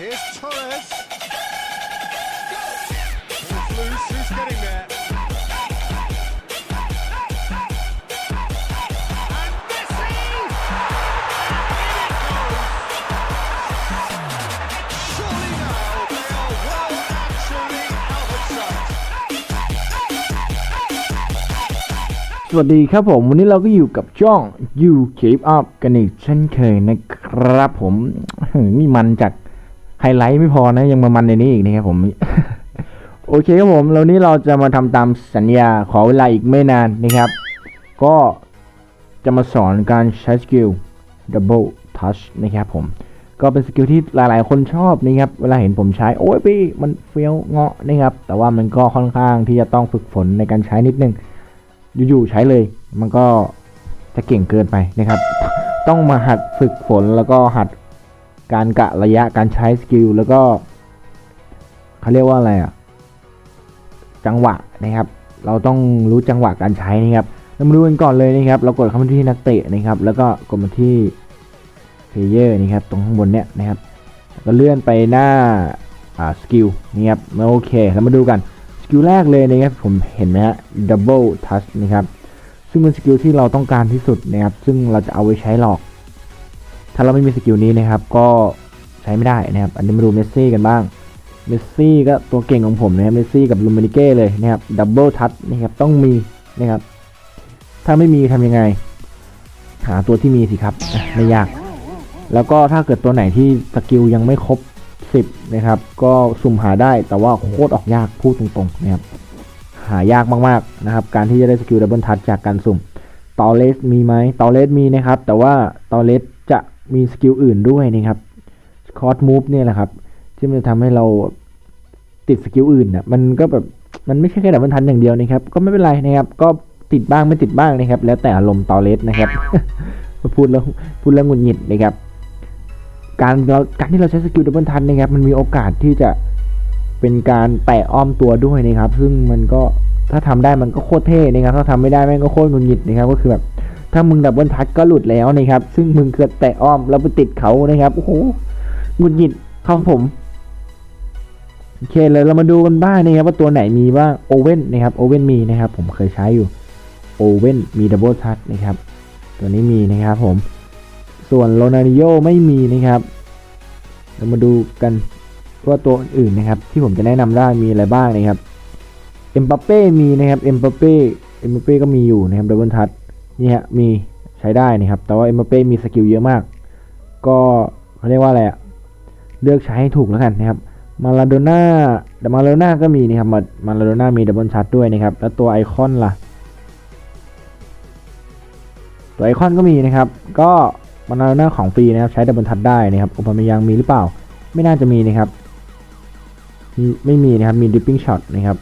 Here's Torres. It's loose. Who's getting there? And Messi! In it goes! Surely now they are well and truly out of sight. สวัสดีครับผมวันนี้เราก็อยู่กับช่อง You Keep Up กันอีกเช่นเคยนะครับผม นี่มันจาก ไฮไลท์ไม่พอนะ ยังมามันในนี้อีกนะครับผม โอเคครับผมแล้วนี้เราจะมาทำตามสัญญาขอเวลาอีกไม่นานนะครับ ก็จะมาสอนการใช้สกิล Double Touch นะครับผม ก็เป็นสกิลที่หลายๆ คนชอบนะครับ เวลาเห็นผมใช้ โอ้ยพี่ มันเฟี้ยวเงาะนะครับ แต่ว่ามันก็ค่อนข้างที่จะต้องฝึกฝนในการใช้นิดนึง อยู่ๆใช้เลย มันก็จะเก่งเกินไปนะครับ ต้องมาหัดฝึกฝนแล้วก็หัด การกะระยะการใช้สกิลแล้วก็เขาเรียกว่าอะไรอะจังหวะนะครับ เราต้องรู้จังหวะการใช้นะครับเรามาดูกันก่อนเลยนะครับ เรากดเข้ามาที่นักเตะนะครับ แล้วก็กดมาที่เพลเยอร์นะครับ ตรงข้างบนเนี้ยนะครับแล้วก็เลื่อนไปหน้าอ่าสกิลนะครับโอเคเรามาดูกันสกิลแรกเลยนะครับผมเห็นไหมฮะ double touch นะครับซึ่งเป็นสกิลที่เราต้องการที่สุดนะครับ ซึ่งเราจะเอาไว้ใช้หลอก ถ้าเราไม่มีสกิลนี้นะครับก็ใช้ไม่ได้นะครับ อันนี้มาดูเมสซี่กันบ้าง เมสซี่ก็ตัวเก่งของผมนะครับ เมสซี่กับลูมินิเก้เลยนะครับ double touch นะครับต้องมีนะครับ ถ้าไม่มีทำยังไง หาตัวที่มีสิครับ ไม่ยาก แล้วก็ถ้าเกิดตัวไหนที่สกิลยังไม่ครบ 10 นะครับ ก็สุ่มหาได้แต่ว่าโคตรออกยากพูดตรงๆนะครับ หายากมากๆนะครับ การที่จะได้สกิลดับเบิลทัชจากการสุ่มตอเลสมีไหมตอเลสมีนะครับ แต่ว่าตอเลส มีสกิลอื่นด้วยนะครับคอร์สมูฟเนี่ยแหละครับที่มันจะทำให้เราติดสกิลอื่นนะมันก็แบบมันไม่ใช่แค่ดับเบิลทัชอย่างเดียวนะครับก็ไม่เป็นไรนะครับก็ติดบ้างไม่ติดบ้างนะครับ แล้วแต่อารมณ์ตอเลสนะครับพูดแล้วพูดแล้วงุดหงิดนะครับ การเราการที่เราใช้สกิลดับเบิลทันนะครับ มันมีโอกาสที่จะเป็นการแตะอ้อมตัวด้วยนะครับ ซึ่งมันก็ถ้าทำได้มันก็โคตรเท่นะครับ ถ้าทำไม่ได้แม่งก็โคตรงุดหงิดนะครับ ก็คือแบบ ถ้ามึงดับเบิลทัชก็หลุดแล้วนะครับ ซึ่งมึงเกิดแตะอ้อมแล้วไปติดเขานะครับ โอ้โหหงุดหงิดครับผมโอเคเลยเรามาดูกันบ้างนะครับว่าตัวไหนมีบ้างโอเว่นนะครับโอเว่นมีนะครับ ผมเคยใช้อยู่โอเว่นมีดับเบิลทัชนะครับ ตัวนี้มีนะครับผม ส่วนโรนัลดิโยไม่มีนะครับ เรามาดูกันว่าตัวอื่นนะครับ ที่ผมจะแนะนำได้มีอะไรบ้างนะครับเอ็มบัปเป้มีนะครับเอ็มบัปเป้เอ็มบัปเป้ก็มีอยู่นะครับดับเบิลทัช นี่ฮะมีใช้ได้นะครับ แต่ว่าเอ็มบัปเป้มีสกิลเยอะมาก ก็เขาเรียกว่าอะไรอะเลือกใช้ให้ถูกแล้วกันนะครับ มาลาโดน่าแต่มาลาโดน่าก็มีนะครับ มามาลาโดน่ามีดับเบิลทัชด้วยนะครับ แล้วตัวไอคอนล่ะ ตัวไอคอนก็มีนะครับ ก็มาลาโดน่าของฟรีนะครับ ใช้ดับเบิลทัชได้นะครับอุปมายังมีหรือเปล่า ไม่น่าจะมีนะครับ ไม่มีนะครับ มีดิปปิ้งช็อตนะครับ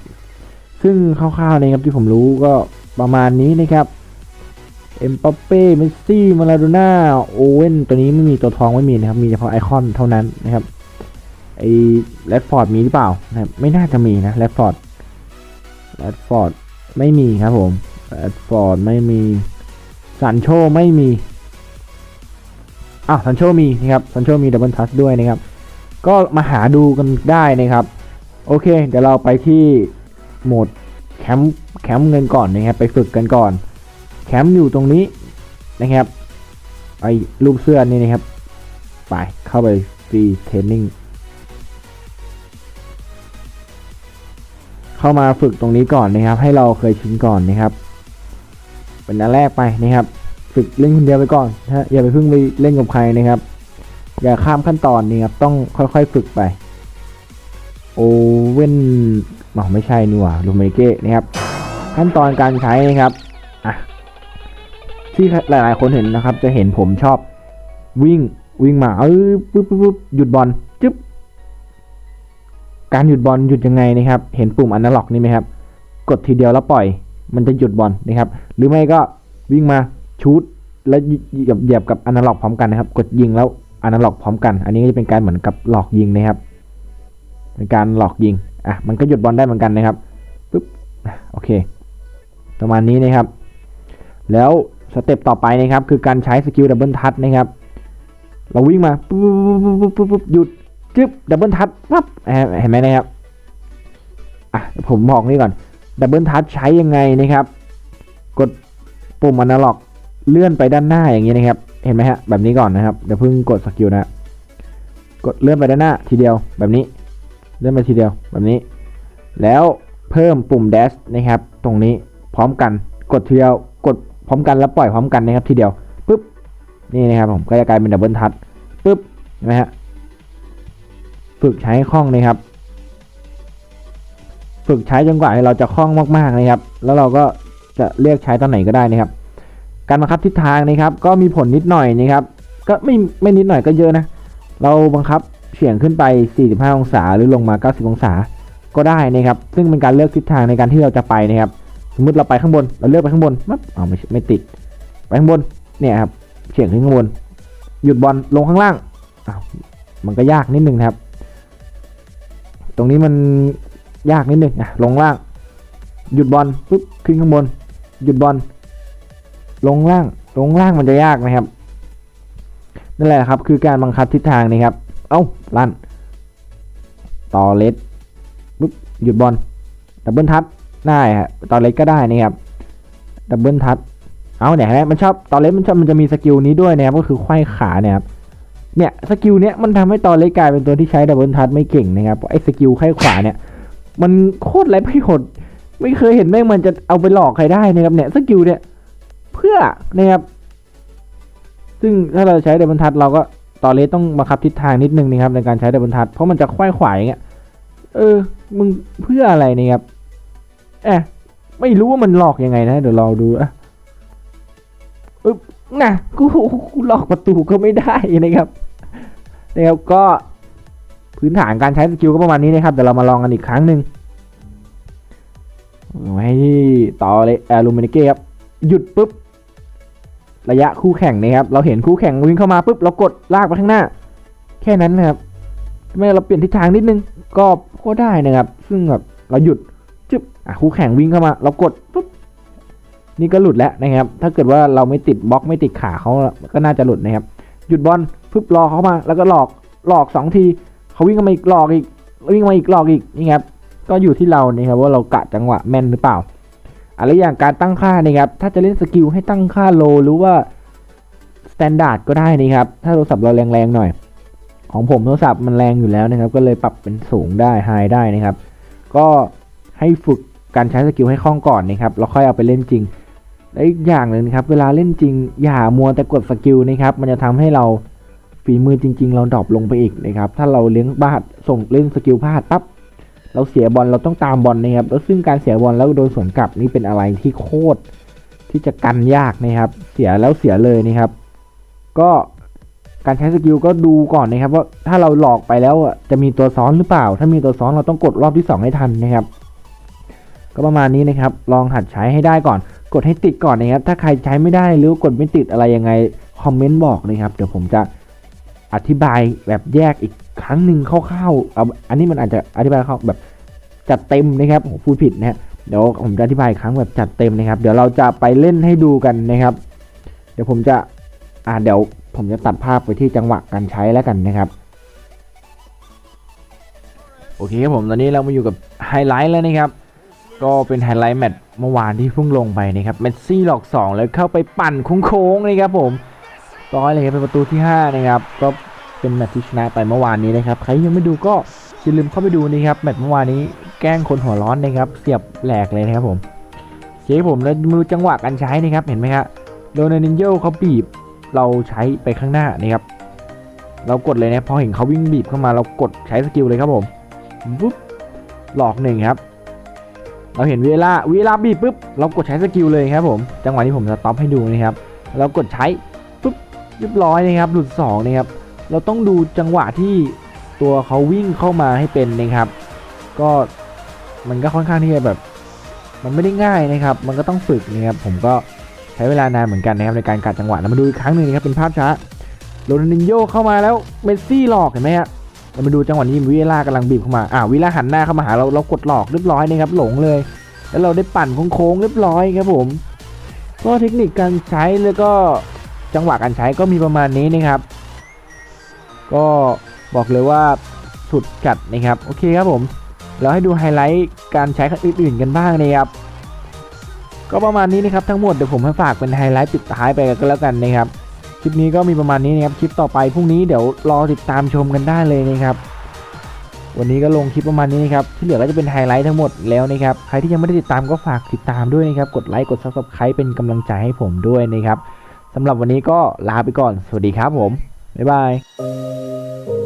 ซึ่งคร่าวๆนะครับที่ผมรู้ก็ประมาณนี้นะครับ เอ็มปัปเป้เมสซี่ มาลาโดน่า โอเว่น ตัวนี้ไม่มีตัวทองไม่มีนะครับ มีเฉพาะไอคอนเท่านั้นนะครับ ไอแรดฟอร์ดมีหรือเปล่านะครับไม่น่าจะมีนะแรดฟอร์ดแรดฟอร์ดไม่มีครับผมแรดฟอร์ดไม่มีซันโชไม่มีอะซันโชมีนะครับซันโชมีดับเบิลทัชด้วยนะครับ ก็มาหาดูกันได้นะครับ โอเค เดี๋ยวเราไปที่โหมดแคมป์แคมป์เงินก่อนนะครับ ไปฝึกกันก่อน แคมป์อยู่ตรงนี้นะครับไอ้รูปเสื้อนี่นะครับ ไปเข้าไปฟรีเทรนนิ่งเข้ามาฝึกตรงนี้ก่อนนะครับ ให้เราเคยชินก่อนนะครับ เป็นอันแรกไปนะครับ ฝึกเล่นคนเดียวไปก่อนนะฮะอย่าไปเพิ่งไปเล่นกับใครนะครับ อย่าข้ามขั้นตอนนี้ครับต้องค่อยๆฝึกไป โอเว่นอ๋อไม่ใช่นี่หว่าลูเมเก้นะครับ ขั้นตอนการใช้นะครับอะ ที่หลาย ๆ คนเห็นนะครับ จะเห็นผมชอบวิ่งวิ่งมาเออปุ๊บปุ๊บปุ๊บหยุดบอลจึ๊บการหยุดบอลหยุดยังไงนะครับ เห็นปุ่มอนาล็อกนี่ไหมครับ กดทีเดียวแล้วปล่อย มันจะหยุดบอลนะครับ หรือไม่ก็วิ่งมาชูดแล้วเหยียบเหยียบกับอนาล็อกพร้อมกันนะครับ กดยิงแล้วอนาล็อกพร้อมกัน อันนี้ก็จะเป็นการเหมือนกับหลอกยิงนะครับเป็นการหลอกยิงอะมันก็หยุดบอลได้เหมือนกันนะครับปึ๊บโอเค ประมาณนี้นะครับ แล้ว สเต็ปต่อไปนะครับคือการใช้สกิลดับเบิลทัชนะครับ เราวิ่งมาปุ๊บปุ๊บปุ๊บปุ๊บปุ๊บหยุดจึ๊บดับเบิลทัชปั๊บเห็นไหมนะครับอะผมบอกนี่ก่อนดับเบิลทัชใช้ยังไงนะครับ กดปุ่มอนาล็อกเลื่อนไปด้านหน้าอย่างนี้นะครับ เห็นไหมฮะแบบนี้ก่อนนะครับเดี๋ยวเพิ่งกดสกิลนะกดเลื่อนไปด้านหน้าทีเดียวแบบนี้ เลื่อนไปทีเดียวแบบนี้ แล้วเพิ่มปุ่ม dash นะครับ ตรงนี้พร้อมกันกดทีเดียวกด พร้อมกันแล้วปล่อยพร้อมกันนะครับทีเดียวปุ๊บนี่นะครับผมก็จะกลายเป็นดับเบิลทัชปุ๊บเห็นไหมฮะฝึกใช้คล่องนะครับ ฝึกใช้จนกว่าเราจะคล่องมากๆนะครับ แล้วเราก็จะเรียกใช้ตอนไหนก็ได้นะครับ การบังคับทิศทางนะครับ ก็มีผลนิดหน่อยนะครับ ก็ไม่ไม่นิดหน่อยก็เยอะนะ เราบังคับเฉียงขึ้นไป 45 องศาหรือลงมา 90 องศาก็ได้นะครับ ซึ่งเป็นการเลือกทิศทางในการที่เราจะไปนะครับ สมมุติเราไปข้างบน เราเลือกไปข้างบนปั๊บอ๋อไม่ไม่ติด ไปข้างบน เนี่ยครับเฉียงขึ้นข้างบน หยุดบอลลงข้างล่างอ้าวมันก็ยากนิดนึงนะครับ ตรงนี้มันยากนิดนึงอะลงล่าง หยุดบอลปุ๊บขึ้นข้างบน หยุดบอล ลงล่าง ลงล่างมันจะยากนะครับ นั่นแหละครับ คือการบังคับทิศทางนะครับ เอ้าลั่นต่อเลสปุ๊บหยุดบอลดับเบิลทัช ได้ฮะต่อเลสก็ได้นะครับดับเบิลทัชเอาเนี่ยนไหมมันชอบต่อเลสมันชอบมันจะมีสกิลนี้ด้วยนะครับก็คือไขว้ขาเนี่ยครับเนี่ยสกิลเนี้ยมันทำให้ตอนเลสกกลายเป็นตัวที่ใช้ดับเบิลทัชไม่เก่งนะครับเพราะไอ้สกิลไข้ขวาเนี่ย มันโคตรไร้ประโยชน์ไม่เคยเห็นแม่งมันจะเอาไปหลอกใครได้นะครับเนี่ยสกิลเนี่ยเพื่อนะครับ ซึ่งถ้าเราใช้ดับเบิลทัชเราก็ต่อเลสต้องบังคับทิศทางนิดนึงนะครับในการใช้ดับเบิลทัชเพราะมันจะควายขวายอย่างเงี้ยเออมึงเพื่ออะไรเนี่ยครับ เอะไม่รู้ว่ามันหลอกยังไงนะ เดี๋ยวเราดูอะอึ๊บนะกูกูหลอกประตูก็ไม่ได้นะครับนะครับก็พื้นฐานการใช้สกิลก็ประมาณนี้นะครับเดี๋ยวเรามาลองกันอีกครั้งหนึ่งเอาให้ที่ต่อเลยแอลูมินิเก้ครับหยุดปุ๊บระยะคู่แข่งนะครับ เราเห็นคู่แข่งวิ่งเข้ามาปุ๊บเรากดลากไปข้างหน้า แค่นั้นนะครับไม่เราเปลี่ยนทิศทางนิดนึงก็ก็ได้นะครับ ซึ่งแบบเราหยุด คู่แข่งวิ่งเข้ามา เรากดปุ๊บนี่ก็หลุดแล้วนะครับ ถ้าเกิดว่าเราไม่ติดบล็อกไม่ติดขาเขาก็น่าจะหลุดนะครับ หยุดบอลปุ๊บรอเขามา แล้วก็หลอกหลอกสองทีเขาวิ่งเข้ามาอีกหลอกอีกวิ่งมาอีกหลอกอีกนี่ครับก็อยู่ที่เรานะครับว่าเรากะจังหวะแม่นหรือเปล่าอะไรอย่างการตั้งค่านะครับถ้าจะเล่นสกิลให้ตั้งค่าโลหรือว่าสแตนดาร์ดก็ได้นะครับถ้าโทรศัพท์เราแรงๆหน่อย ของผมโทรศัพท์มันแรงอยู่แล้วนะครับ ก็เลยปรับเป็นสูงได้ไฮได้นะครับ ก็ให้ฝึก การใช้สกิลให้คล่องก่อนนะครับแล้วค่อยเอาไปเล่นจริงและอีกอย่างหนึ่งครับเวลาเล่นจริง อย่ามัวแต่กดสกิลนะครับมันจะทำให้เราฝีมือจริง ๆ เราดรอปลงไปอีกนะครับถ้าเราเลี้ยงบาดส่งเล่นสกิลพลาดปั๊บเราเสียบอลเราต้องตามบอลนะครับแล้วซึ่งการเสียบอลแล้วโดนสวนกลับนี่เป็นอะไรที่โคตรที่จะกันยากนะครับ เสียแล้วเสียเลยนะครับ ก็การใช้สกิลก็ดูก่อนนะครับว่าถ้าเราหลอกไปแล้วอะจะมีตัวซ้อนหรือเปล่า ถ้ามีตัวซ้อนเราต้องกดรอบที่ 2 ให้ทันนะครับ ก็ประมาณนี้นะครับ ลองหัดใช้ให้ได้ก่อน กดให้ติดก่อนนะครับ ถ้าใครใช้ไม่ได้หรือกดไม่ติดอะไรยังไงคอมเมนต์บอกนะครับ เดี๋ยวผมจะอธิบายแบบแยกอีกครั้งหนึ่งคร่าวๆเอาอันนี้มันอาจจะอธิบายเข้าแบบจัดเต็มนะครับผมพูดผิดนะฮะเดี๋ยวผมจะอธิบายครั้งแบบจัดเต็มนะครับ เดี๋ยวเราจะไปเล่นให้ดูกันนะครับ เดี๋ยวผมจะอ่าเดี๋ยวผมจะตัดภาพไปที่จังหวะการใช้แล้วกันนะครับโอเคครับผมตอนนี้เรามาอยู่กับไฮไลท์แล้วนะครับ ก็เป็นไฮไลท์แมตช์เมื่อวานที่เพิ่งลงไปนะครับเมสซี่หลอก 2 แล้วเข้าไปปั่นโค้งๆนะครับผมร้อยเลยครับเป็นประตูที่ 5 นะครับ ก็เป็นแมตช์ที่ชนะไปเมื่อวานนี้นะครับใครยังไม่ดูก็อย่าลืมเข้าไปดูนะครับแมตช์เมื่อวานนี้แกล้งคนหัวร้อนนะครับเสียบแหลกเลยนะครับผมโอเคครับผมแล้วมาดูจังหวะการใช้นะครับเห็นไหมครับโดนัลดินโยเขาบีบเราใช้ไปข้างหน้านะครับเรากดเลยนะพอเห็นเขาวิ่งบีบเข้ามาเรากดใช้สกิลเลยครับผมปุ๊บหลอกหนึ่งครับ เราเห็นเวลาเวลาบีบปุ๊บเรากดใช้สกิลเลยครับผม จังหวะนี้ผมจะต็อปให้ดูนะครับ เรากดใช้ปุ๊บเรียบร้อยนะครับหลุดสองนะครับ เราต้องดูจังหวะที่ตัวเขาวิ่งเข้ามาให้เป็นนะครับ ก็มันก็ค่อนข้างที่จะแบบ มันไม่ได้ง่ายนะครับ มันก็ต้องฝึกนะครับ ผมก็ใช้เวลานานเหมือนกันนะครับในการกัดจังหวะเรามาดูอีกครั้งหนึ่งนะครับเป็นภาพช้าโรนัลดินโยเข้ามาแล้วเมสซี่หลอกเห็นไหมฮะ เรามาดูจังหวะนี้วิล่ากำลังบีบเข้ามาอ่าวิล่าหันหน้าเข้ามาหาเราเรากดหลอกเรียบร้อยนะครับหลงเลย แล้วเราได้ปั่นโค้งๆเรียบร้อยครับผมก็เทคนิคการใช้แล้วก็จังหวะการใช้ก็มีประมาณนี้นะครับ ก็บอกเลยว่าสุดจัดนะครับโอเคครับผมเราให้ดูไฮไลท์การใช้คันอื่นๆกันบ้างนะครับก็ประมาณนี้นะครับทั้งหมดเดี๋ยวผมให้ฝากเป็นไฮไลท์ปิดท้ายไปก็แล้วกันนะครับ ลิปนี้ก็มีประมาณนี้นะครับ คลิปต่อไปพรุ่งนี้เดี๋ยวรอติดตามชมกันได้เลยนะครับ วันนี้ก็ลงคลิปประมาณนี้นะครับ ที่เหลือก็จะเป็นไฮไลท์ทั้งหมดแล้วนะครับ ใครที่ยังไม่ได้ติดตามก็ฝากติดตามด้วยนะครับ กดไลค์ กดซับสไครป์เป็นกำลังใจให้ผมด้วยนะครับสำหรับวันนี้ก็ลาไปก่อน สวัสดีครับผม บ๊ายบาย